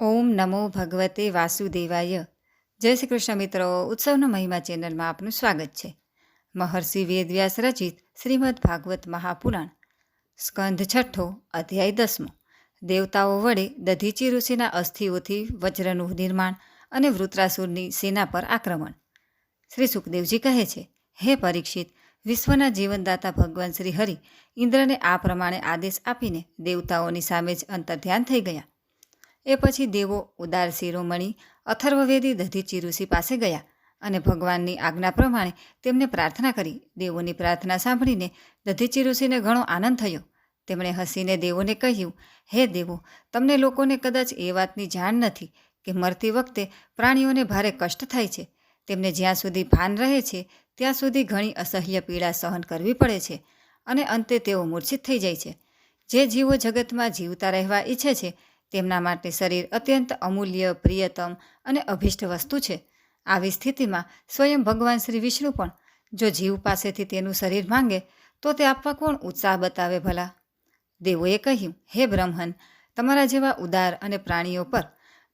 ઓમ નમો ભગવતે વાસુદેવાય. જય શ્રી કૃષ્ણ મિત્રો, ઉત્સવનો મહિમા ચેનલમાં આપનું સ્વાગત છે. મહર્ષિ વેદવ્યાસ રચિત શ્રીમદ ભાગવત મહાપુરાણ સ્કંધ છઠ્ઠો અધ્યાય દસમો. દેવતાઓ વડે દધીચી ઋષિના અસ્થિઓથી વજ્રનું નિર્માણ અને વૃત્રાસુરની સેના પર આક્રમણ. શ્રી સુખદેવજી કહે છે, હે પરીક્ષિત, વિશ્વના જીવનદાતા ભગવાન શ્રી હરિ, ઇન્દ્રને આ પ્રમાણે આદેશ આપીને દેવતાઓની સામે જ અંતર્ધ્યાન થઈ ગયા. એ પછી દેવો ઉદાર શિરોમણી અથર્વવેદી દધીચી ઋષિ પાસે ગયા અને ભગવાનની આજ્ઞા પ્રમાણે તેમને પ્રાર્થના કરી દેવોની પ્રાર્થના સાંભળીને દધીચી ઋષિને ઘણો આનંદ થયો. તેમણે હસીને દેવોને કહ્યું, હે દેવો, તમને લોકોને કદાચ એ વાતની જાણ નથી કે મરતી વખતે પ્રાણીઓને ભારે કષ્ટ થાય છે. તેમને જ્યાં સુધી ભાન રહે છે, ત્યાં સુધી ઘણી અસહ્ય પીડા સહન કરવી પડે છે અને અંતે તેઓ મૂર્છિત થઈ જાય છે. જે જીવો જગતમાં જીવતા રહેવા ઈચ્છે છે તેમના માટે શરીર અત્યંત અમૂલ્ય, પ્રિયતમ અને અભિષ્ટ વસ્તુ છે. આવી સ્થિતિમાં સ્વયં ભગવાન શ્રી વિષ્ણુ પણ, જો જીવ પાસેથી તેનું શરીર માંગે, તો તે આપવા કોણ ઉત્સાહ બતાવે ભલા? દેવોએ કહ્યું, હે બ્રહ્મન, તમારા જેવા ઉદાર અને પ્રાણીઓ પર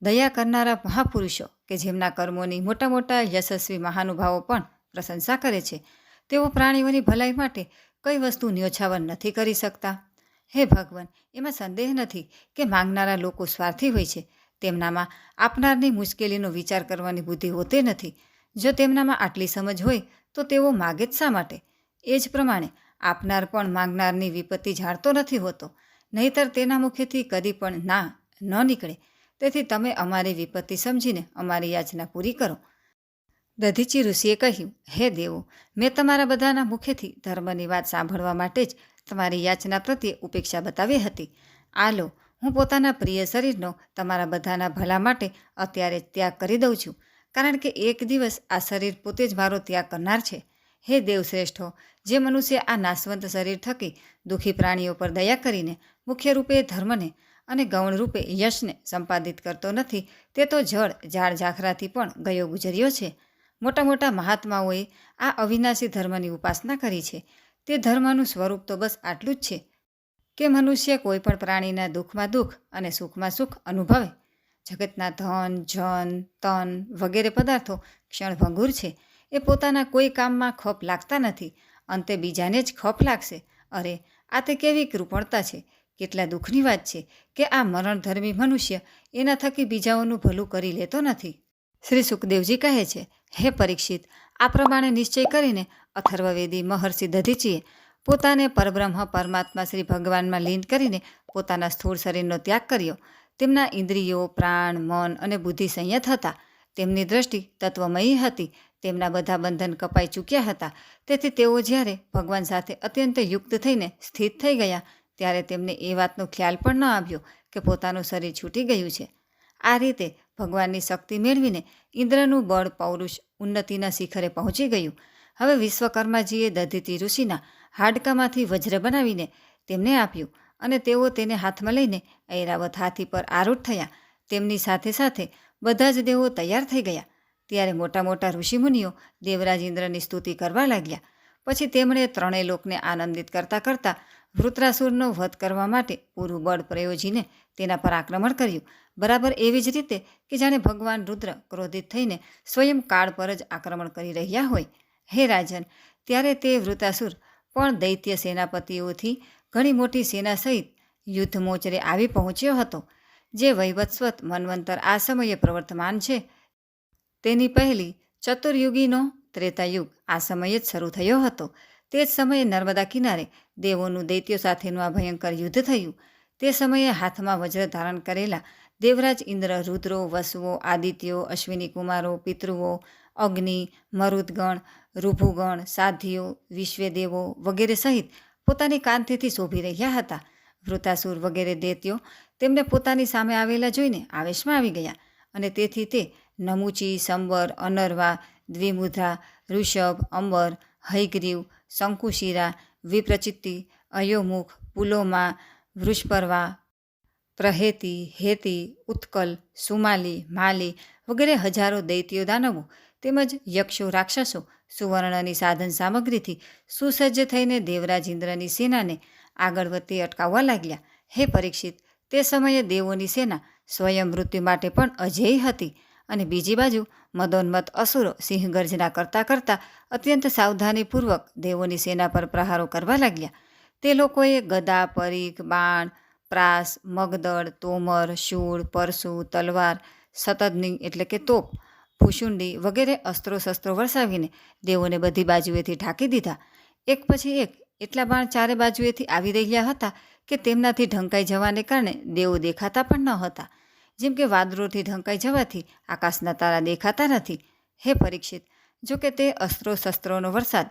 દયા કરનારા મહાપુરુષો, કે જેમના કર્મોની મોટા મોટા યશસ્વી મહાનુભાવો પણ પ્રશંસા કરે છે, તેઓ પ્રાણીઓની ભલાઈ માટે કઈ વસ્તુ ન્યોછાવર નથી કરી શકતા? હે ભગવાન, એમાં સંદેહ નથી કે માંગનારા લોકો સ્વાર્થી હોય છે. તેમનામાં આપનારની મુશ્કેલીનો વિચાર કરવાની બુદ્ધિ હોતી નથી. જો તેમનામાં આટલી સમજ હોય, તો તેઓ માગે જ શા માટે? એ જ પ્રમાણે આપનાર પણ માંગનારની વિપત્તિ જાણતો નથી હોતો. નહીતર તેના મુખેથી કદી પણ ના, ન નીકળે. તેથી તમે અમારી વિપત્તિ સમજીને અમારી યાચના પૂરી કરો. દધીચી ઋષિએ કહ્યું, હે દેવો, મેં તમારા બધાના મુખેથી ધર્મની વાત સાંભળવા માટે જ તમારી યાચના પ્રત્યે ઉપેક્ષા બતાવી હતી. આ લો હું પોતાના પ્રિય શરીરનો તમારા બધાના ભલા માટે અત્યારે ત્યાગ કરી દઉં છું. કારણ કે એક દિવસ આ શરીર પોતે જ મારો ત્યાગ કરનાર છે. હે દેવશ્રેષ્ઠો, જે મનુષ્ય આ નાશવંત શરીર થકી દુઃખી પ્રાણીઓ પર દયા કરીને મુખ્ય રૂપે ધર્મને અને ગૌણ રૂપે યશને સંપાદિત કરતો નથી, તે તો જળ ઝાડ ઝાખરાથી પણ ગયો ગુજર્યો છે. મોટા મોટા મહાત્માઓએ આ અવિનાશી ધર્મની ઉપાસના કરી છે. તે ધર્મનું સ્વરૂપ તો બસ આટલું જ છે કે મનુષ્ય કોઈ પણ પ્રાણીના દુઃખમાં દુઃખ અને સુખમાં સુખ અનુભવે. જગતના ધન, જન, તન વગેરે પદાર્થો ક્ષણભંગુર છે. એ પોતાના કોઈ કામમાં ખપ લાગતા નથી. અંતે બીજાને જ ખપ લાગશે. અરે, આ તે કેવી કૃપણતા છે? કેટલા દુઃખની વાત છે કે આ મરણધર્મી મનુષ્ય એના થકી બીજાઓનું ભલું કરી લેતો નથી. શ્રી સુખદેવજી કહે છે, હે પરીક્ષિત, આ પ્રમાણે નિશ્ચય કરીને અથર્વવેદી મહર્ષિ દધીચીએ પોતાને પરબ્રહ્મ પરમાત્મા શ્રી ભગવાનમાં લીન કરીને પોતાના સ્થૂળ શરીરનો ત્યાગ કર્યો. તેમના ઇન્દ્રિયો, પ્રાણ, મન અને બુદ્ધિ સંયત હતા. તેમની દ્રષ્ટિ તત્વમયી હતી. તેમના બધા બંધન કપાઈ ચૂક્યા હતા. તેથી તેઓ જ્યારે ભગવાન સાથે અત્યંત યુક્ત થઈને સ્થિત થઈ ગયા, ત્યારે તેમને એ વાતનો ખ્યાલ પણ ન આવ્યો કે પોતાનું શરીર છૂટી ગયું છે. આ રીતે ભગવાનની શક્તિ મેળવીને ઇન્દ્રનું બળ પૌરુષ ઉન્નતિના શિખરે પહોંચી ગયું. હવે વિશ્વકર્માજીએ દધીતી ઋષિના હાડકામાંથી વજ્ર બનાવીને તેમને આપ્યું અને તેઓ તેને હાથમાં લઈને ઐરાવત હાથી પર આરૂઢ થયા. તેમની સાથે સાથે બધા જ દેવો તૈયાર થઈ ગયા. ત્યારે મોટા મોટા ઋષિમુનિઓ દેવરાજ ઇન્દ્રની સ્તુતિ કરવા લાગ્યા. પછી તેમણે ત્રણેય લોકને આનંદિત કરતાં કરતાં વૃત્રાસુરનો વધ કરવા માટે પૂરું બળ પ્રયોજીને તેના પર આક્રમણ કર્યું. બરાબર એવી જ રીતે કે જાણે ભગવાન રુદ્ર ક્રોધિત થઈને સ્વયં કાળ પર જ આક્રમણ કરી રહ્યા હોય. હે રાજન, ત્યારે તે વૃતાસુર, પણ દૈત્ય સેનાપતિઓથી ઘણી મોટી સેના સહિત યુદ્ધ મોચરે આવી પહોંચ્યો હતો, જે વૈવત્સ્વત મન્વંતર આ સમયે પ્રવર્તમાન છે. તેની પહેલી ચતુર્યુગીનો ત્રેતાયુગ આ સમયે જ શરૂ થયો હતો. તે જ સમયે નર્મદા કિનારે દેવોનું દૈત્યો સાથેનું આ ભયંકર યુદ્ધ થયું. તે સમયે હાથમાં વજ્ર ધારણ કરેલા દેવરાજ ઇન્દ્ર, રુદ્રો, વસુઓ, આદિત્યો, અશ્વિની કુમારો, પિતૃઓ, અગ્નિ, મરુદગણ ઋભુગણ સાધ્યો વિશ્વેદેવો વગેરે સહિત પોતાની કાંતિથી શોભી રહ્યા હતા. વૃતાસુર વગેરે દૈત્યો તેમને પોતાની સામે આવેલા જોઈને આવેશમાં આવી ગયા અને તેથી તે નમુચી સંબર અનરવા દ્વિમુદ્રા ઋષભ, અંબર, હૈગ્રીવ, શંકુશિરા, વિપ્રચિત્તિ, અયોમુખ, પુલોમા, વૃષપરવા, પ્રહેતી, હેતી, ઉત્કલ, સુમાલી, માલી વગેરે હજારો દૈત્યો દાનવો તેમજ યક્ષો, રાક્ષસો સુવર્ણની સાધન સામગ્રીથી સુસજ્જ થઈને દેવરાજ ઇન્દ્રની સેનાને આગળ વધતી અટકાવવા લાગ્યા. હે પરીક્ષિત, તે સમયે દેવોની સેના સ્વયં મૃત્યુ માટે પણ અજેય હતી અને બીજી બાજુ મદોન્મત અસુરો સિંહ ગર્જના કરતાં કરતાં અત્યંત સાવધાનીપૂર્વક દેવોની સેના પર પ્રહારો કરવા લાગ્યા. તે લોકોએ ગદા, પરીખ, બાણ, પ્રાસ, મગદળ, તોમર, શૂળ, પરસુ, તલવાર સતદની એટલે કે તોપ ભૂસુંડી વગેરે અસ્ત્રો શસ્ત્રો વરસાવીને દેવોને બધી બાજુએથી ઢાંકી દીધા. એક પછી એક એટલા બાણ ચારે બાજુએથી આવી રહ્યા હતા કે તેમનાથી ઢંકાઈ જવાને કારણે દેવો દેખાતા પણ ન હતા. જેમ કે વાદળોથી ઢંકાઈ જવાથી આકાશના તારા દેખાતા નથી. હે પરીક્ષિત જો કે તે અસ્ત્રો શસ્ત્રોનો વરસાદ.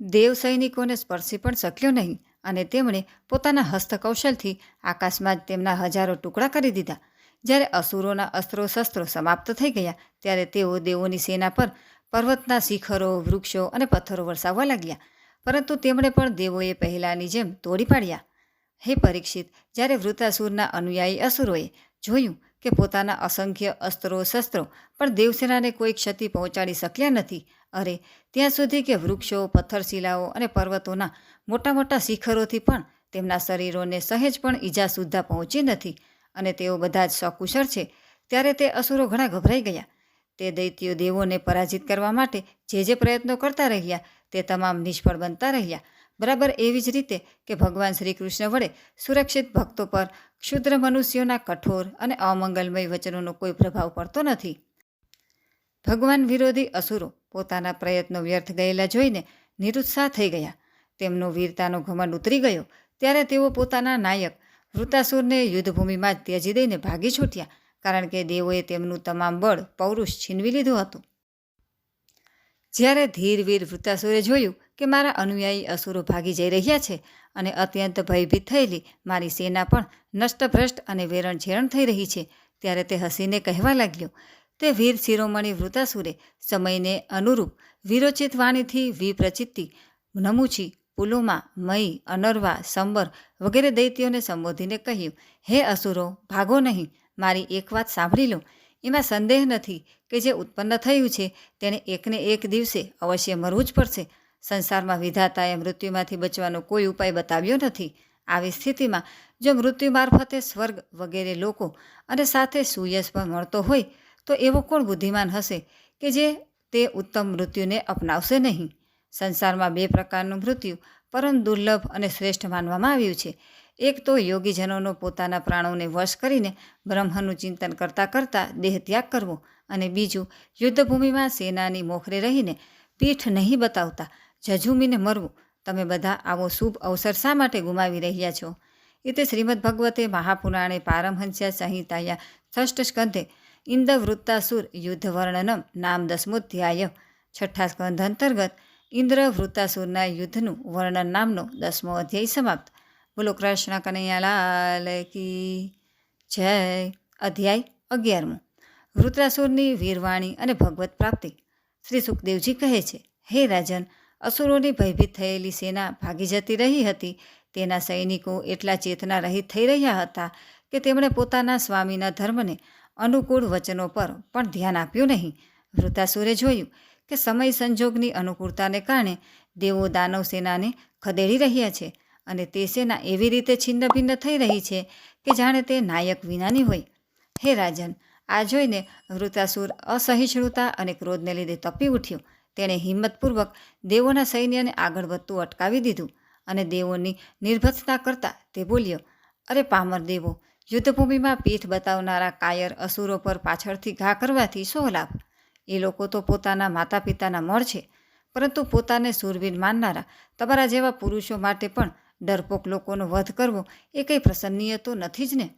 દેવ સૈનિકોને સ્પર્શી પણ શક્યો નહીં અને તેમણે પોતાના હસ્તકૌશલથી આકાશમાં જ તેમના હજારો ટુકડા કરી દીધા. જ્યારે અસુરોના અસ્ત્રો શસ્ત્રો સમાપ્ત થઈ ગયા, ત્યારે તેઓ દેવોની સેના પર પર્વતના શિખરો, વૃક્ષો અને પથ્થરો વરસાવવા લાગ્યા. પરંતુ તેમણે પણ દેવોએ પહેલાંની જેમ તોડી પાડ્યા. હે પરીક્ષિત, જ્યારે વૃતાસુરના અનુયાયી અસુરોએ જોયું કે પોતાના અસંખ્ય અસ્ત્રો શસ્ત્રો પણ દેવસેનાને કોઈ ક્ષતિ પહોંચાડી શક્યા નથી, અરે, ત્યાં સુધી કે વૃક્ષો, પથ્થરશિલાઓ અને પર્વતોના મોટા મોટા શિખરોથી પણ તેમના શરીરોને સહેજ પણ ઈજા સુદ્ધા પહોંચી નથી અને તેઓ બધા જ સકુશળ છે. ત્યારે તે અસુરો ઘણા ગભરાઈ ગયા. તે દૈત્યો દેવોને પરાજિત કરવા માટે જે જે પ્રયત્નો કરતા રહ્યા, તે તમામ નિષ્ફળ બનતા રહ્યા. બરાબર એવી જ રીતે કે ભગવાન શ્રી કૃષ્ણ વડે સુરક્ષિત ભક્તો પર ક્ષુદ્ર મનુષ્યોના કઠોર અને અમંગલમય વચનોનો કોઈ પ્રભાવ પડતો નથી. ભગવાન વિરોધી અસુરો પોતાના પ્રયત્નો વ્યર્થ ગયેલા જોઈને નિરુત્સાહ થઈ ગયા. તેમનો વીરતાનો ઘમંડ ઉતરી ગયો. ત્યારે તેઓ પોતાના નાયક વૃતાસુરને યુદ્ધભૂમિમાં જ ત્યજી દઈને ભાગી છૂટ્યા, કારણ કે દેવોએ તેમનું તમામ બળ પૌરુષ છીનવી લીધું હતું. જ્યારે ધીરવીર વૃતાસુરે જોયું કે મારા અનુયાયી અસુરો ભાગી જઈ રહ્યા છે અને અત્યંત ભયભીત થયેલી મારી સેના પણ નષ્ટભ્રષ્ટ અને વેરણછેરણ થઈ રહી છે, ત્યારે તે હસીને કહેવા લાગ્યો, તે વીર શિરોમણી વૃતાસુરે સમયને અનુરૂપ વિરોચિત વાણીથી વિપ્રચિતિ નમુચી પુલોમા મઈ, અનર્વા, સંબર વગેરે દૈત્યોને સંબોધીને કહ્યું, હે અસુરો, ભાગો નહીં, મારી એક વાત સાંભળી લો. એમાં સંદેહ નથી કે જે ઉત્પન્ન થયું છે તેને એકને એક દિવસે અવશ્ય મરવું જ પડશે. સંસારમાં વિધાતાએ મૃત્યુમાંથી બચવાનો કોઈ ઉપાય બતાવ્યો નથી. આવી સ્થિતિમાં જો મૃત્યુ મારફતે સ્વર્ગ વગેરે લોકો અને સાથે સુયશ પણ મળતો હોય, તો એવો કોણ બુદ્ધિમાન હશે કે જે તે ઉત્તમ મૃત્યુને અપનાવશે નહીં? સંસારમાં બે પ્રકારનું મૃત્યુ, પરમ દુર્લભ અને શ્રેષ્ઠ માનવામાં આવ્યું છે. એક તો યોગીજનોનો પોતાના પ્રાણોને વશ કરીને બ્રહ્મનું ચિંતન કરતાં કરતાં દેહ ત્યાગ કરવો અને બીજું, યુદ્ધભૂમિમાં સેનાની મોખરે રહીને પીઠ નહીં બતાવતા જજુમીને મરવું. તમે બધા આવો શુભ અવસર શા માટે ગુમાવી રહ્યા છો? એ શ્રીમદ ભગવતે મહાપુરાણે પારમહંસ્યા સંહિતાયા ષષ્ઠ સ્કંધે ઇન્દ્રવૃત્તાસુર યુદ્ધ વર્ણનમ નામ દસમોધ્યાય છઠ્ઠા સ્કંધ અંતર્ગત ઇન્દ્ર વૃતાસુરના યુદ્ધનું વર્ણન નામનો દસમો અધ્યાય સમાપ્ત. બોલો કૃષ્ણ કનૈયાલાલ કી જય. અધ્યાય અગિયારમો. વૃત્રાસુરની વીરવાણી અને ભગવત પ્રાપ્તિ. શ્રી સુખદેવજી કહે છે, હે રાજન, અસુરોની ભયભીત થયેલી સેના ભાગી જતી રહી હતી. તેના સૈનિકો એટલા ચેતના રહિત થઈ રહ્યા હતા કે તેમણે પોતાના સ્વામીના ધર્મને અનુકૂળ વચનો પર પણ ધ્યાન આપ્યું નહીં. વૃતાસુરે જોયું કે સમય સંજોગની અનુકૂળતાને કારણે દેવો દાનવ સેનાને ખદેડી રહ્યા છે અને તે સેના એવી રીતે છિન્ન ભિન્ન થઈ રહી છે કે જાણે તે નાયક વિનાની હોય. હે રાજન, આ જોઈને વૃતાસુર અસહિષ્ણુતા અને ક્રોધને લીધે તપી ઉઠ્યો. તેણે હિંમતપૂર્વક દેવોના સૈન્યને આગળ વધતું અટકાવી દીધું અને દેવોની નિર્ભત્સતા કરતાં તે બોલ્યો, અરે પામર દેવો, યુદ્ધભૂમિમાં પીઠ બતાવનારા કાયર અસુરો પર પાછળથી ઘા કરવાથી શો લાભ? એ લોકો તો પોતાના માતા પિતાના મળ છે. પરંતુ પોતાને સુરવીર માનનારા, તમારા જેવા પુરુષો માટે પણ ડરપોક લોકોનો વધ કરવો એ કંઈ પ્રસન્નીય તો નથી જ ને?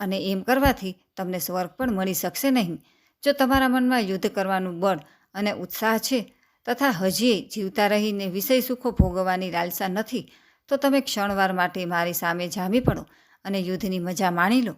અને એમ કરવાથી તમને સ્વર્ગ પણ મળી શકશે નહીં. જો તમારા મનમાં યુદ્ધ કરવાનું બળ અને ઉત્સાહ છે તથા હજીએ જીવતા રહીને વિષય સુખો ભોગવવાની લાલસા નથી, તો તમે ક્ષણવાર માટે મારી સામે જામી પડો અને યુદ્ધની મજા માણી લો.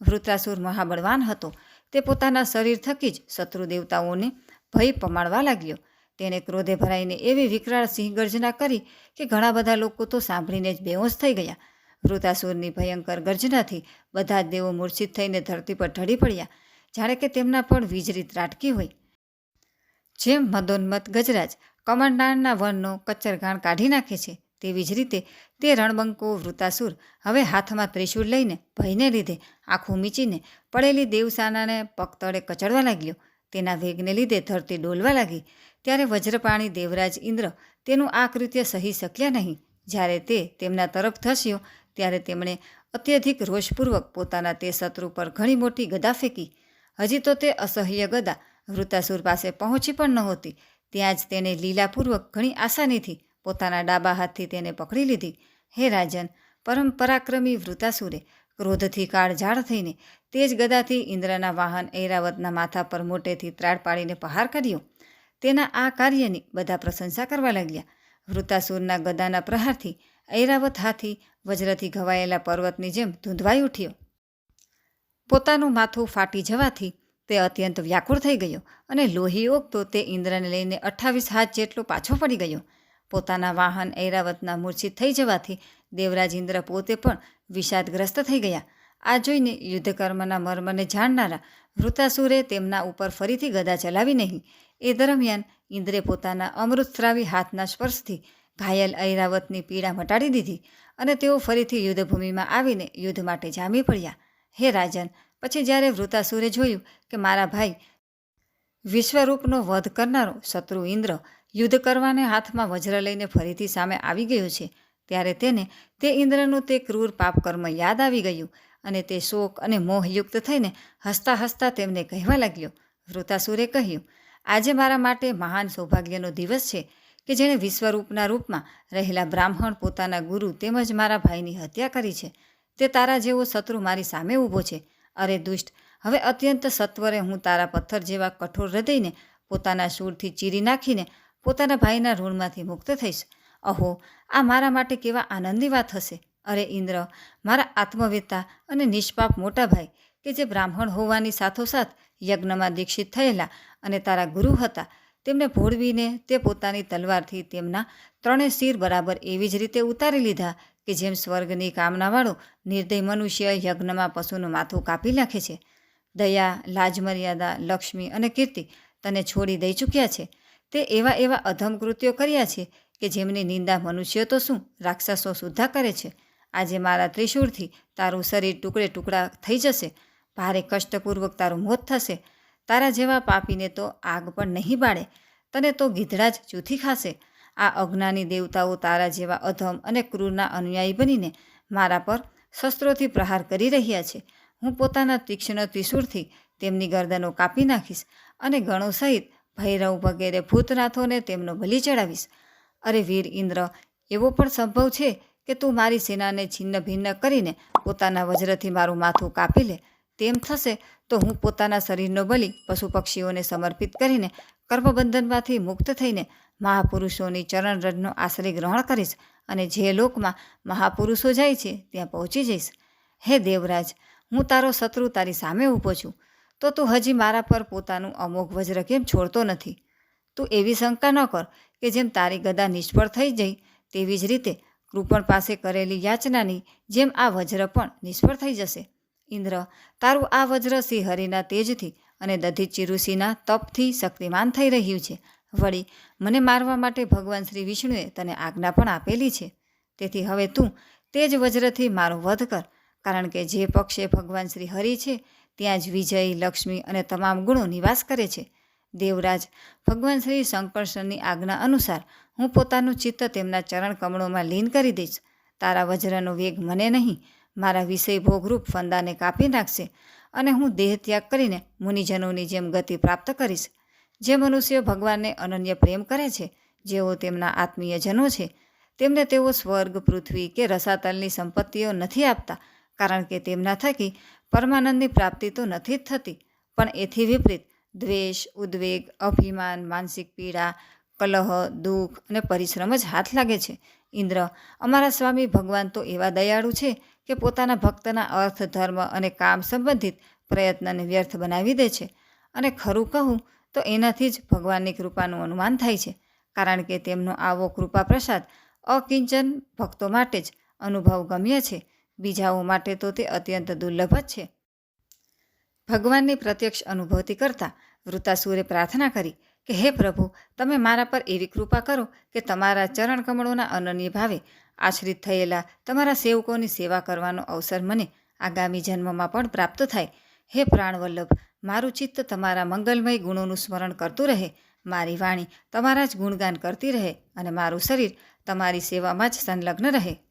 વૃત્રાસુર મહાબળવાન હતો. તે પોતાના શરીર થકી જ શત્રુ દેવતાઓને ભય પમાડવા લાગ્યો. તેણે ક્રોધે ભરાઈને એવી વિકરાળ સિંહ ગર્જના કરી કે ઘણા બધા લોકો તો સાંભળીને જ બેહોશ થઈ ગયા. વૃતાસુરની ભયંકર ગર્જનાથી બધા જ દેવો મૂર્છિત થઈને ધરતી પર ઢળી પડ્યા, જાણે કે તેમના પણ વીજળી ત્રાટકી હોય. જેમ મદોન્મત ગજરાજ કમળનાળના વનનો કચ્ચરઘાણ કાઢી નાખે છે, તેવી જ રીતે તે રણબંકો, વૃતાસુર હવે હાથમાં ત્રિશૂળ લઈને ભયને લીધે આંખું મીચીને પડેલી દેવસાનાને પગતળે કચડવા લાગ્યો. તેના વેગને લીધે ધરતી ડોલવા લાગી. ત્યારે વજ્રપાણી દેવરાજ ઇન્દ્ર તેનું આ કૃત્ય સહી શક્યા નહીં. જ્યારે તે તેમના તરફ ધસ્યો, ત્યારે તેમણે અત્યધિક રોષપૂર્વક પોતાના તે શત્રુ પર ઘણી મોટી ગદા ફેંકી. હજી તો તે અસહ્ય ગદા વૃતાસુર પાસે પહોંચી પણ નહોતી. ત્યાં જ તેણે લીલાપૂર્વક ઘણી આસાનીથી પોતાના ડાબા હાથથી તેને પકડી લીધી. હે રાજન પરમ પરાક્રમી વૃતાસુરે, ક્રોધથી કાળઝાળ થઈને તે જ ગદાથી ઇન્દ્રના વાહન ઐરાવતના માથા પર મોટેથી ત્રાડ પાડીને પહાર કર્યો તેના આ કાર્યની બધા પ્રશંસા કરવા લાગ્યા. વૃતાસુરના ગદાના પ્રહારથી ઐરાવત હાથી વજ્રથી ઘવાયેલા પર્વતની જેમ ધૂંધવાઈ ઉઠ્યો. પોતાનું માથું ફાટી જવાથી તે અત્યંત વ્યાકુળ થઈ ગયો અને લોહી ઓગતો તે ઇન્દ્રને લઈને અઠ્ઠાવીસ હાથ જેટલો પાછો પડી ગયો. પોતાના વાહન ઐરાવતના મૂર્છિત થઈ જવાથી દેવરાજ ઇન્દ્ર પોતે પણ વિષાદગ્રસ્ત થઈ ગયા. આ જોઈને યુદ્ધકર્મના મર્મને જાણનારા વૃતાસુરે તેમના ઉપર ફરીથી ગદા ચલાવી નહીં. એ દરમિયાન ઇન્દ્રે પોતાના અમૃતસ્રાવી હાથના સ્પર્શથી ઘાયલ ઐરાવતની પીડા મટાડી દીધી અને તેઓ ફરીથી યુદ્ધભૂમિમાં આવીને યુદ્ધ માટે જામી પડ્યા. હે રાજન, પછી જ્યારે વૃતાસુરે જોયું કે મારા ભાઈ વિશ્વરૂપનો વધ કરનારો શત્રુ ઇન્દ્ર યુદ્ધ કરવાને હાથમાં વજ્ર લઈને ફરીથી સામે આવી ગયો છે. ત્યારે તેને તે ઇન્દ્રનું તે ક્રૂર પાપકર્મ યાદ આવી ગયું અને તે શોક અને મોહયુક્ત થઈને હસતા હસતા તેમને કહેવા લાગ્યો. વૃતાસુરે કહ્યું, આજે મારા માટે મહાન સૌભાગ્યનો દિવસ છે કે જેણે વિશ્વરૂપના રૂપમાં રહેલા બ્રાહ્મણ પોતાના ગુરુ તેમજ મારા ભાઈની હત્યા કરી છે. તે તારા જેવો શત્રુ મારી સામે ઊભો છે. અરે દુષ્ટ, હવે અત્યંત સત્વરે હું તારા પથ્થર જેવા કઠોર હૃદયને પોતાના શૂળથી ચીરી નાખીને પોતાના ભાઈના ઋણમાંથી મુક્ત થઈશ. અહો, આ મારા માટે કેવા આનંદની વાત હશે. અરે ઇન્દ્ર, મારા આત્મવેતા અને નિષ્પાપ મોટા ભાઈ, કે જે બ્રાહ્મણ હોવાની સાથોસાથ યજ્ઞમાં દીક્ષિત થયેલા અને તારા ગુરુ હતા, તેમને ભોળવીને તે પોતાની તલવારથી તેમના ત્રણે શિર બરાબર એવી જ રીતે ઉતારી લીધા કે જેમ સ્વર્ગની કામનાવાળો નિર્દય મનુષ્ય યજ્ઞમાં પશુનું માથું કાપી નાખે છે. દયા, લાજમર્યાદા, લક્ષ્મી અને કીર્તિ તને છોડી દઈ ચૂક્યા છે. તે એવા એવા અધમ કૃત્યો કર્યા છે કે જેમની નિંદા મનુષ્યો તો શું રાક્ષસો સુદ્ધા કરે છે? આજે મારા ત્રિશૂળથી તારું શરીર ટુકડે ટુકડા થઈ જશે. ભારે કષ્ટપૂર્વક તારું મોત થશે. તારા જેવા પાપીને તો આગ પણ નહીં બાળે. તને તો ગીધડા જ ચૂથી ખાશે. આ અજ્ઞાની દેવતાઓ તારા જેવા અધમ અને ક્રૂરના અનુયાયી બનીને મારા પર શસ્ત્રોથી પ્રહાર કરી રહ્યા છે. હું પોતાના તીક્ષ્ણ ત્રિશૂળથી તેમની ગરદનો કાપી નાખીશ અને ગણો સહિત ભૈરવ વગેરે ભૂતનાથોને તેમનો બલિ ચડાવીશ. અરે વીર ઇન્દ્ર, એવો પણ સંભવ છે કે તું મારી સેનાને છિન્ન ભિન્ન કરીને પોતાના વજ્રથી મારું માથું કાપી લે. તેમ થશે તો હું પોતાના શરીરનો બલિ પશુ પક્ષીઓને સમર્પિત કરીને કર્મબંધનમાંથી મુક્ત થઈને મહાપુરુષોની ચરણરજનો આશ્રય ગ્રહણ કરીશ અને જે લોકમાં મહાપુરુષો જાય છે ત્યાં પહોંચી જઈશ. હે દેવરાજ, હું તારો શત્રુ તારી સામે ઊભો છું. તો તું હજી મારા પર પોતાનું અમોઘ વજ્ર કેમ છોડતો નથી? તું એવી શંકા ન કર કે જેમ તારી ગદા નિષ્ફળ થઈ જઈ, તેવી જ રીતે કૃપણ પાસે કરેલી યાચનાની જેમ આ વજ્ર પણ નિષ્ફળ થઈ જશે. ઇન્દ્ર, તારું આ વજ્ર શ્રીહરિના હરિના તેજથી અને દધી ઋષિના તપથી શક્તિમાન થઈ રહ્યું છે. વળી, મને મારવા માટે ભગવાન શ્રી વિષ્ણુએ તને આજ્ઞા પણ આપેલી છે. તેથી હવે તું તે જ વજ્રથી મારો વધ કર, કારણ કે જે પક્ષે ભગવાન શ્રી હરિ છે ત્યાં જ વિજય, લક્ષ્મી અને તમામ ગુણો નિવાસ કરે છે. દેવરાજ ભગવાન શ્રી શંકર્ષણની આજ્ઞા અનુસાર હું પોતાનું ચિત્ત તેમના ચરણ કમળોમાં લીન કરી દઈશ. તારા વજ્રનો વેગ મને નહીં, મારા વિષય ભોગરૂપ ફંદાને કાપી નાખશે અને હું દેહ ત્યાગ કરીને મુનિજનોની જેમ ગતિ પ્રાપ્ત કરીશ. જે મનુષ્યો ભગવાનને અનન્ય પ્રેમ કરે છે, જેઓ તેમના આત્મીયજનો છે, તેમને તેઓ સ્વર્ગ, પૃથ્વી કે રસાતલની સંપત્તિઓ નથી આપતા, કારણ કે તેમના થકી પરમાનંદની પ્રાપ્તિ તો નથી જ થતી, પણ એથી વિપરીત દ્વેષ, ઉદ્વેગ, અભિમાન, માનસિક પીડા, કલહ, દુઃખ અને પરિશ્રમ જ હાથ લાગે છે. ઇન્દ્ર, અમારા સ્વામી ભગવાન તો એવા દયાળુ છે કે પોતાના ભક્તના અર્થ, ધર્મ અને કામ સંબંધિત પ્રયત્નને વ્યર્થ બનાવી દે છે. અને ખરું કહું તો એનાથી જ ભગવાનની કૃપાનું અનુમાન થાય છે, કારણ કે તેમનો આવો કૃપા પ્રસાદ અકિંચન ભક્તો માટે જ અનુભવ ગમ્ય છે. બીજાઓ માટે તો તે અત્યંત દુર્લભ જ છે. ભગવાનની પ્રત્યક્ષ અનુભૂતિ કરતા વૃતાસુરે પ્રાર્થના કરી કે, હે પ્રભુ, તમે મારા પર એવી કૃપા કરો કે તમારા ચરણ કમળોના અનન્ય ભાવે આશ્રિત થયેલા તમારા સેવકોની સેવા કરવાનો અવસર મને આગામી જન્મમાં પણ પ્રાપ્ત થાય. હે પ્રાણવલ્લભ, મારું ચિત્ત તમારા મંગલમય ગુણોનું સ્મરણ કરતું રહે. મારી વાણી તમારા જ ગુણગાન કરતી રહે અને મારું શરીર તમારી સેવામાં જ સંલગ્ન રહે.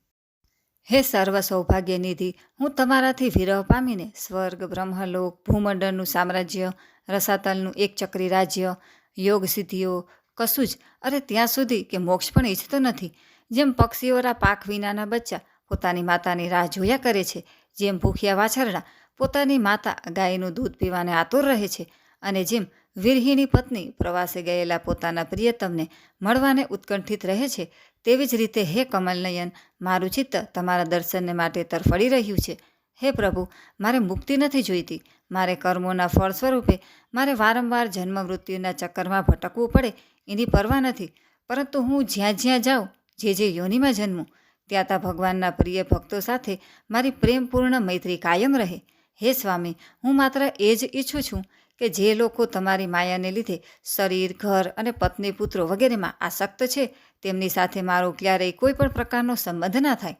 હે સર્વ સૌભાગ્ય નિધિ, હું તમારાથી વિરહ પામીને સ્વર્ગ, બ્રહ્મલોક, ભૂમંડળનું સામ્રાજ્ય, રસાતલનું એક ચક્રી રાજ્ય, યોગ સિદ્ધિઓ, કશું જ, અરે ત્યાં સુધી કે મોક્ષ પણ ઈચ્છતો નથી. જેમ પક્ષીઓના પાક વિનાના બચ્ચા પોતાની માતાની રાહ જોયા કરે છે, જેમ ભૂખ્યા વાછરડા પોતાની માતા ગાયનું દૂધ પીવાને આતુર રહે છે અને જેમ વીરહીની પત્ની પ્રવાસે ગયેલા પોતાના પ્રિયતમને મળવાને ઉત્કંઠિત રહે છે, તેવી જ રીતે હે કમલનયન મારું ચિત્ત તમારા દર્શનને માટે તરફડી રહ્યું છે. હે પ્રભુ, મારે મુક્તિ નથી જોઈતી. મારે કર્મોના ફળ સ્વરૂપે મારે વારંવાર જન્મ મૃત્યુના ચક્કરમાં ભટકવું પડે. એની પરવા નથી. પરંતુ હું જ્યાં જ્યાં જાઉં, જે જે યોનિમાં જન્મું, ત્યાં ત્યાં ભગવાનના પ્રિય ભક્તો સાથે મારી પ્રેમપૂર્ણ મૈત્રી કાયમ રહે. હે સ્વામી, હું માત્ર એ જ ઈચ્છું છું કે જે લોકો તમારી માયાને લીધે શરીર, ઘર અને પત્ની, પુત્રો વગેરેમાં આસક્ત છે, તેમની સાથે મારો ક્યારેય કોઈ પણ પ્રકારનો સંબંધ ના થાય.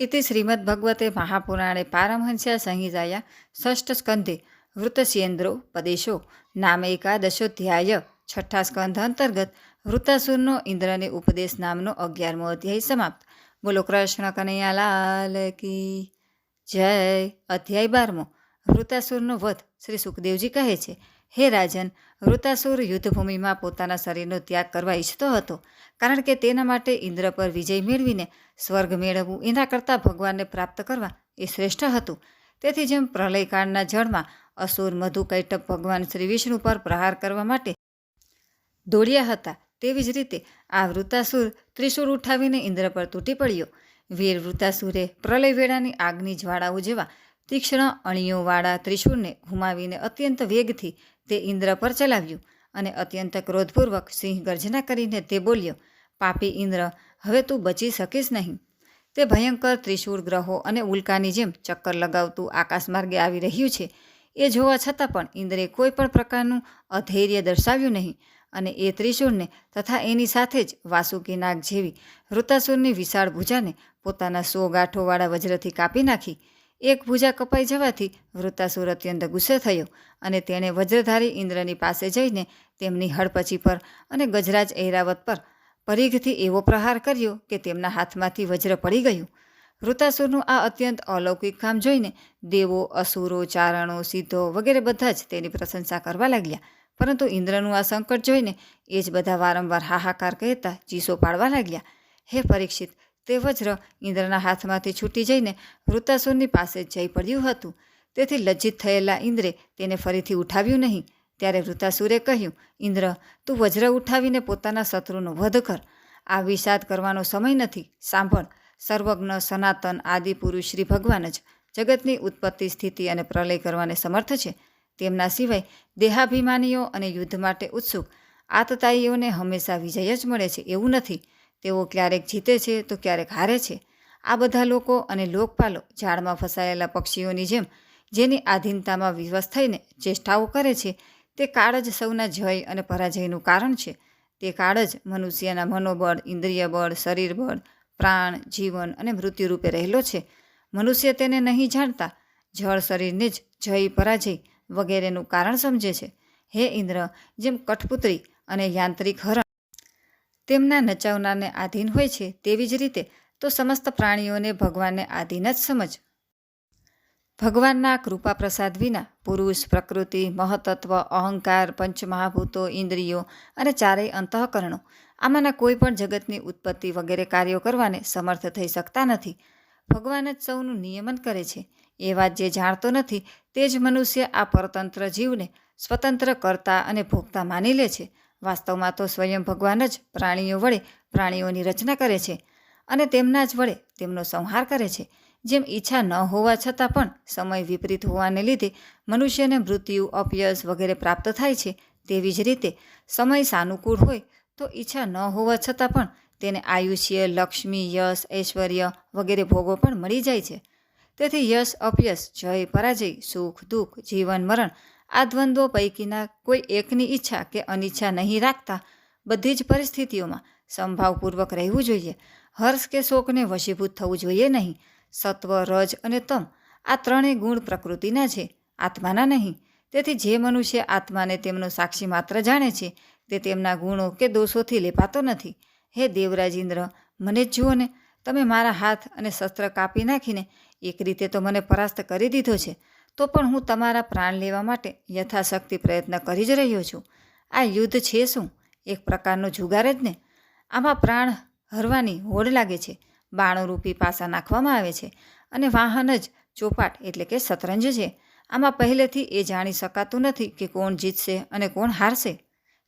ઇતિ શ્રીમદ ભગવતે મહાપુરાણે પારમહંસ્યા સંહિતાયા ષષ્ઠ સ્કંધે વૃતસ્યેન્દ્રો પદેશો નામ એકાદશોધ્યાય છઠ્ઠા સ્કંધ અંતર્ગત વૃતાસુરનો ઇન્દ્રને ઉપદેશ નામનો અગિયારમો અધ્યાય સમાપ્ત. બોલો કૃષ્ણ કનૈયાલાલ કી જય. અધ્યાય બારમો. વૃતાસુરનો વધ શ્રી સુખદેવજી કહે છે, હે રાજન વૃતાસુર યુદ્ધભૂમિમાં પોતાના શરીરનો ત્યાગ કરવા ઈચ્છતો હતો, કારણ કે તેના માટે ઇન્દ્ર પર વિજય મેળવીને સ્વર્ગ મેળવવું એના કરતાં ભગવાનને પ્રાપ્ત કરવા એ શ્રેષ્ઠ હતું. તેથી જેમ પ્રલયકાળના જળમાં અસુર મધુ કૈટપ ભગવાન શ્રી વિષ્ણુ પર પ્રહાર કરવા માટે દોડ્યા હતા, તેવી જ રીતે આ વૃતાસુર ત્રિશુર ઉઠાવીને ઇન્દ્ર પર તૂટી પડ્યો. વીર વૃતાસુરે પ્રલય વેળાની આગની જ્વાળાઓ જેવા તીક્ષ્ણ અણીઓવાળા ત્રિશૂળને હુમાવીને અત્યંત વેગથી તે ઇન્દ્ર પર ચલાવ્યું અને અત્યંત ક્રોધપૂર્વક સિંહ ગર્જના કરીને તે બોલ્યો, પાપી ઇન્દ્ર, હવે તું બચી શકીશ નહીં. તે ભયંકર ત્રિશૂળ ગ્રહો અને ઉલ્કાની જેમ ચક્કર લગાવતું આકાશમાર્ગે આવી રહ્યું છે. એ જોવા છતાં પણ ઇન્દ્રે કોઈ પણ પ્રકારનું અધૈર્ય દર્શાવ્યું નહીં અને એ ત્રિશૂળને તથા એની સાથે જ વાસુકી નાગ જેવી વૃતાસુરની વિશાળ ભુજાને પોતાના સો ગાંઠોવાળા વજ્રથી કાપી નાખી એક ભુજા કપાઈ જવાથી વૃતાસુર અત્યંત ગુસ્સે થયો અને તેણે વજ્રધારી ઇન્દ્રની પાસે જઈને તેમની હડપચી પર અને ગજરાજ ઐરાવત પર પરીઘથી એવો પ્રહાર કર્યો કે તેમના હાથમાંથી વજ્ર પડી ગયું. વૃતાસુરનું આ અત્યંત અલૌકિક કામ જોઈને દેવો, અસુરો, ચારણો, સિદ્ધો વગેરે બધા જ તેની પ્રશંસા કરવા લાગ્યા. પરંતુ ઇન્દ્રનું આ સંકટ જોઈને એ જ બધા વારંવાર હાહાકાર કહેતા ચીસો પાડવા લાગ્યા. હે પરીક્ષિત તે વજ્ર ઇન્દ્રના હાથમાંથી છૂટી જઈને વૃતાસુરની પાસે જઈ પડ્યું હતું. તેથી લજ્જિત થયેલા ઇન્દ્રે તેને ફરીથી ઉઠાવ્યું નહીં. ત્યારે વૃતાસુરે કહ્યું, ઇન્દ્ર, તું વજ્ર ઉઠાવીને પોતાના શત્રુનો વધ કર. આ વિષાદ કરવાનો સમય નથી. સાંભળ, સર્વજ્ઞ, સનાતન આદિ પુરુષ શ્રી ભગવાન જ જગતની ઉત્પત્તિ, સ્થિતિ અને પ્રલય કરવાને સમર્થ છે. તેમના સિવાય દેહાભિમાનીઓ અને યુદ્ધ માટે ઉત્સુક. આતતાઈઓને હંમેશા વિજય જ મળે છે એવું નથી. તેઓ ક્યારેક જીતે છે તો ક્યારેક હારે છે. આ બધા લોકો અને લોકપાલો ઝાડમાં ફસાયેલા પક્ષીઓની જેમ જેની આધીનતામાં વિવશ થઈને ચેષ્ટાઓ કરે છે, તે કાળ જ સૌના જય અને પરાજયનું કારણ છે. તે કાળ જ મનુષ્યના મનોબળ ઇન્દ્રિય બળ શરીર બળ પ્રાણ, જીવન અને મૃત્યુ રૂપે રહેલો છે. મનુષ્ય તેને નહીં જાણતા, જળ શરીરને જ જય, પરાજય વગેરેનું કારણ સમજે છે. હે ઇન્દ્ર, જેમ કઠપુતળી અને યાંત્રિક હરણ તેમના નચાવનારને આધીન હોય છે તેવી જ રીતે તો સમસ્ત પ્રાણીઓને ભગવાનને આધીન જ સમજ. ભગવાનના કૃપા પ્રસાદ વિના પુરુષ, પ્રકૃતિ, મહતત્વ, અહંકાર, પંચમહાભૂતો, ઇન્દ્રિયો અને ચારેય અંતઃકરણો આમાંના કોઈ પણ જગતની ઉત્પત્તિ વગેરે કાર્યો કરવાને સમર્થ થઈ શકતા નથી. ભગવાન જ સૌનું નિયમન કરે છે. એ વાત જે જાણતો નથી તે જ મનુષ્ય આ પરતંત્ર જીવને સ્વતંત્ર કરતા અને ભોગતા માની લે છે. વાસ્તવમાં તો સ્વયં ભગવાન જ પ્રાણીઓ વડે પ્રાણીઓની રચના કરે છે અને તેમના જ વડે તેમનો સંહાર કરે છે. જેમ ઈચ્છા ન હોવા છતાં પણ સમય વિપરીત હોવાને લીધે મનુષ્યને મૃત્યુ, અપયશ વગેરે પ્રાપ્ત થાય છે તેવી જ રીતે સમય સાનુકૂળ હોય તો ઈચ્છા ન હોવા છતાં પણ તેને આયુષ્ય, લક્ષ્મી, યશ, ઐશ્વર્ય વગેરે ભોગો પણ મળી જાય છે. તેથી યશ, અપયશ, જય, પરાજય, સુખ, દુઃખ, જીવન, મરણ આ દ્વંદ્વો પૈકીના કોઈ એકની ઈચ્છા કે અનિચ્છા નહીં રાખતા, બધી જ પરિસ્થિતિઓમાં સંભાવપૂર્વક રહેવું જોઈએ. હર્ષ કે શોકને વશીભૂત થવું જોઈએ નહીં. સત્વ, રજ અને તમ આ ત્રણેય ગુણ પ્રકૃતિના છે, આત્માના નહીં. તેથી જે મનુષ્ય આત્માને તેમનો સાક્ષી માત્ર જાણે છે, તે તેમના ગુણો કે દોષોથી લેપાતો નથી. હે દેવરાજ ઇન્દ્ર મને જ જુઓ ને, તમે મારા હાથ અને શસ્ત્ર કાપી નાખીને એક રીતે તો મને પરાસ્ત કરી દીધો છે તો પણ હું તમારા પ્રાણ લેવા માટે યથાશક્તિ પ્રયત્ન કરી જ રહ્યો છું. આ યુદ્ધ છે શું? એક પ્રકારનો જુગાર જ ને? આમાં પ્રાણ હરવાની હોડ લાગે છે. બાણોરૂપી પાસા નાખવામાં આવે છે અને વાહન જ ચોપાટ એટલે કે શતરંજ છે. આમાં પહેલેથી એ જાણી શકાતું નથી કે કોણ જીતશે અને કોણ હારશે.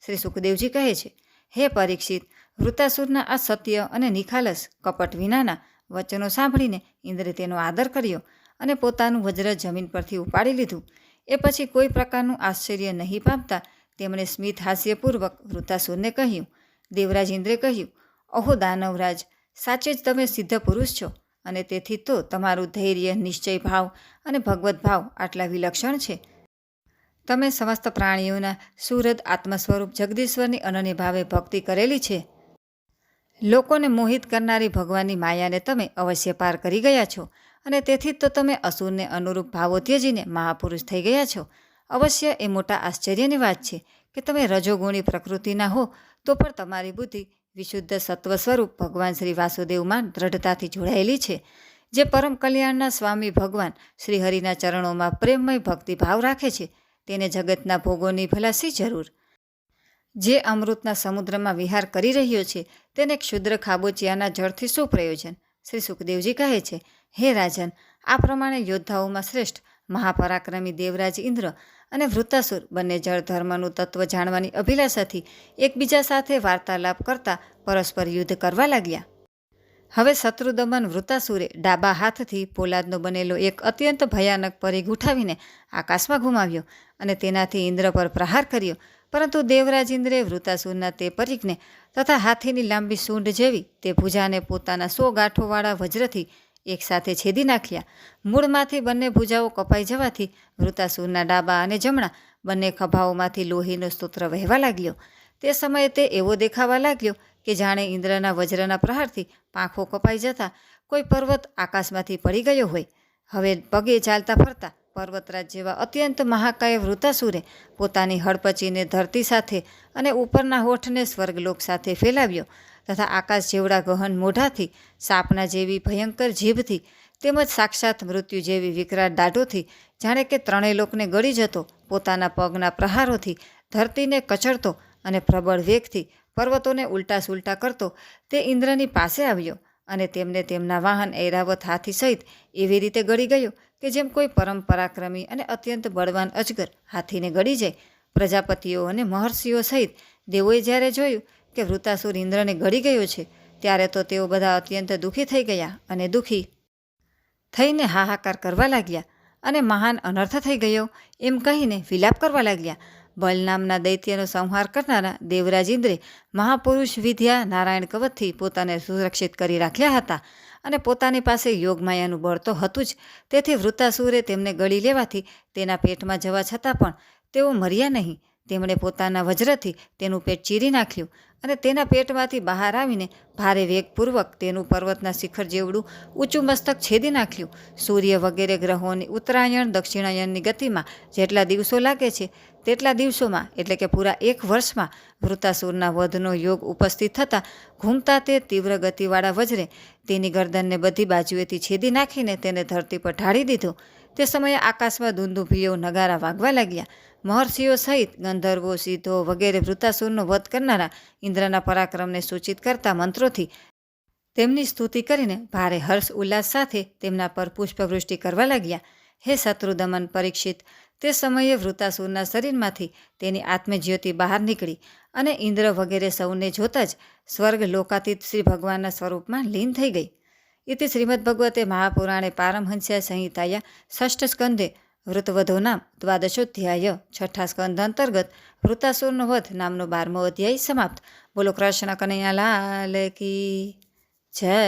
શ્રી સુખદેવજી કહે છે, હે પરીક્ષિત વૃતાસુરના આ સત્ય અને નિખાલસ કપટ વિનાના વચનો સાંભળીને ઇન્દ્રે તેનો આદર કર્યો. અને પોતાનું વજ્ર જમીન પરથી ઉપાડી લીધું. એ પછી કોઈ પ્રકારનું આશ્ચર્ય નહીં પામતા તેમણે સ્મિત હાસ્યપૂર્વક વૃતાસુરને કહ્યું દેવરાજ ઇન્દ્રે કહ્યું અહો દાનવરાજ, સાચે જ તમે સિદ્ધ પુરુષ છો અને તેથી તો તમારું ધૈર્ય, નિશ્ચય ભાવ અને ભગવત ભાવ આટલા વિલક્ષણ છે. તમે સમસ્ત પ્રાણીઓના સુરદ આત્મ સ્વરૂપ જગદીશ્વરની અનન્ય ભાવે ભક્તિ કરેલી છે. લોકોને મોહિત કરનારી ભગવાનની માયાને તમે અવશ્ય પાર કરી ગયા છો અને તેથી તો તમે અસુરને અનુરૂપ ભાવો ત્યજીને મહાપુરુષ થઈ ગયા છો. અવશ્ય એ મોટા આશ્ચર્યની વાત છે કે તમે રજોગુણી પ્રકૃતિના હો, તો પણ તમારી બુદ્ધિ વિશુદ્ધ સત્વ સ્વરૂપ ભગવાન શ્રી વાસુદેવમાં દ્રઢતાથી જોડાયેલી છે. જે પરમ કલ્યાણના સ્વામી ભગવાન શ્રી હરિના ચરણોમાં પ્રેમમય ભક્તિભાવ રાખે છે, તેને જગતના ભોગોની ભલા શી જરૂર. જે અમૃતના સમુદ્રમાં વિહાર કરી રહ્યો છે, તેને ક્ષુદ્ર ખાબોચિયાના જળથી શું પ્રયોજન? શ્રી સુખદેવજી કહે છે હે રાજન, આ પ્રમાણે યોદ્ધાઓમાં શ્રેષ્ઠ મહાપરાક્રમી દેવરાજ ઇન્દ્ર અને વૃતાસુર બંને જળ ધર્મનું તત્વ જાણવાની અભિલાષાથી એકબીજા સાથે વાર્તાલાપ કરતા પરસ્પર યુદ્ધ કરવા લાગ્યા. હવે શત્રુદમન વૃતાસુરે ડાબા હાથથી પોલાદનો બનેલો એક અત્યંત ભયાનક પરીઘ ઉઠાવીને આકાશમાં ગુમાવ્યો અને તેનાથી ઇન્દ્ર પર પ્રહાર કર્યો, પરંતુ દેવરાજ ઇન્દ્રે વૃતાસુરના તે પરિઘને તથા હાથીની લાંબી સૂંઢ જેવી તે ભૂજાને પોતાના સો ગાંઠોવાળા વજ્રથી એકસાથે છેદી નાખ્યા. મૂળમાંથી બંને ભુજાઓ કપાઈ જવાથી વૃતાસુરના ડાબા અને જમણા બંને ખભાઓમાંથી લોહીનો સ્તોત્ર વહેવા લાગ્યો. તે સમયે તે એવો દેખાવા લાગ્યો કે જાણે ઇન્દ્રના વજ્રના પ્રહારથી પાંખો કપાઈ જતા કોઈ પર્વત આકાશમાંથી પડી ગયો હોય. હવે પગે ચાલતા ફરતા પર્વતરાજ જેવા અત્યંત મહાકાય વૃતાસુરે પોતાની હડપચીને ધરતી સાથે અને ઉપરના હોઠને સ્વર્ગલોક સાથે ફેલાવ્યો. તથા આકાશ જેવડા ગહન મોઢાથી, સાપના જેવી ભયંકર જીભથી, તેમજ સાક્ષાત મૃત્યુ જેવી વિકરાળ દાઢોથી, જાણે કે ત્રણેય લોકને ગળી જતો, પોતાના પગના પ્રહારોથી, ધરતીને કચડતો અને પ્રબળ વેગથી, પર્વતોને ઉલટા સુલટા કરતો, તે ઇન્દ્રની પાસે આવ્યો અને તેમને તેમના વાહન ઐરાવત હાથી સહિત એવી રીતે ગળી ગયો કે જેમ કોઈ પરમ પરાક્રમી અને અત્યંત બળવાન અજગર હાથીને ગળી જાય. પ્રજાપતિઓ અને મહર્ષિઓ સહિત દેવોએ જ્યારે જોયું કે વૃતાસુર ઇન્દ્રને ગળી ગયો છે, ત્યારે તો તેઓ બધા અત્યંત દુઃખી થઈ ગયા અને દુઃખી થઈને હાહાકાર કરવા લાગ્યા અને મહાન અનર્થ થઈ ગયો, એમ કહીને વિલાપ કરવા લાગ્યા. બલ નામના દૈત્યનો સંહાર કરનારા દેવરાજ ઇન્દ્રે મહાપુરુષ વિદ્યા નારાયણ કવચથી પોતાને સુરક્ષિત કરી રાખ્યા હતા અને પોતાની પાસે યોગમાયાનું બળ તો હતું જ, તેથી વૃતાસુરે તેમને ગળી લેવાથી તેના પેટમાં જવા છતાં પણ તેઓ મર્યા નહીં. તેમણે પોતાના વજ્રથી તેનું પેટ ચીરી નાખ્યું અને તેના પેટમાંથી બહાર આવીને ભારે વેગપૂર્વક તેનું પર્વતના શિખર જેવડું ઊંચું મસ્તક છેદી નાખ્યું. સૂર્ય વગેરે ગ્રહોની ઉત્તરાયણ દક્ષિણાયણની ગતિમાં જેટલા દિવસો લાગે છે તેટલા દિવસોમાં, એટલે કે પૂરા એક વર્ષમાં વૃતાસુરના વધનો યોગ ઉપસ્થિત થતાં ઘૂમતા તે તીવ્ર ગતિવાળા વજ્રે તેની ગરદનને બધી બાજુએથી છેદી નાખીને તેને ધરતી પર ઢાળી દીધો. તે સમયે આકાશમાં ધૂંધુભીઓ નગારા વાગવા લાગ્યા. મહર્ષિઓ સહિત ગંધર્વો, સિદ્ધો વગેરે વૃતાસુરનો વધ કરનારા ઇન્દ્રના પરાક્રમને સૂચિત કરતા મંત્રોથી તેમની સ્તુતિ કરીને ભારે હર્ષ ઉલ્લાસ સાથે તેમના પર પુષ્પવૃષ્ટિ કરવા લાગ્યા. હે શત્રુદમન પરીક્ષિત, તે સમયે વૃતાસુરના શરીરમાંથી તેની આત્મજ્યોતિ બહાર નીકળી અને ઇન્દ્ર વગેરે સૌને જોતા જ સ્વર્ગ લોકાતીત શ્રી ભગવાનના સ્વરૂપમાં લીન થઈ ગઈ. ઇતિ શ્રીમદ્ભગવતે મહાપુરાણે પારમહંસ્યા સંહિતાયા ષષ્ઠ સ્કંધે વૃતવધો નામ દ્વાદશોધ્યાય છઠ્ઠા સ્કંદ અંતર્ગત વૃતાસુરનો વધ નામનો બારમો અધ્યાય સમાપ્ત બોલો કૃષ્ણ કનૈયા લાલ કી જય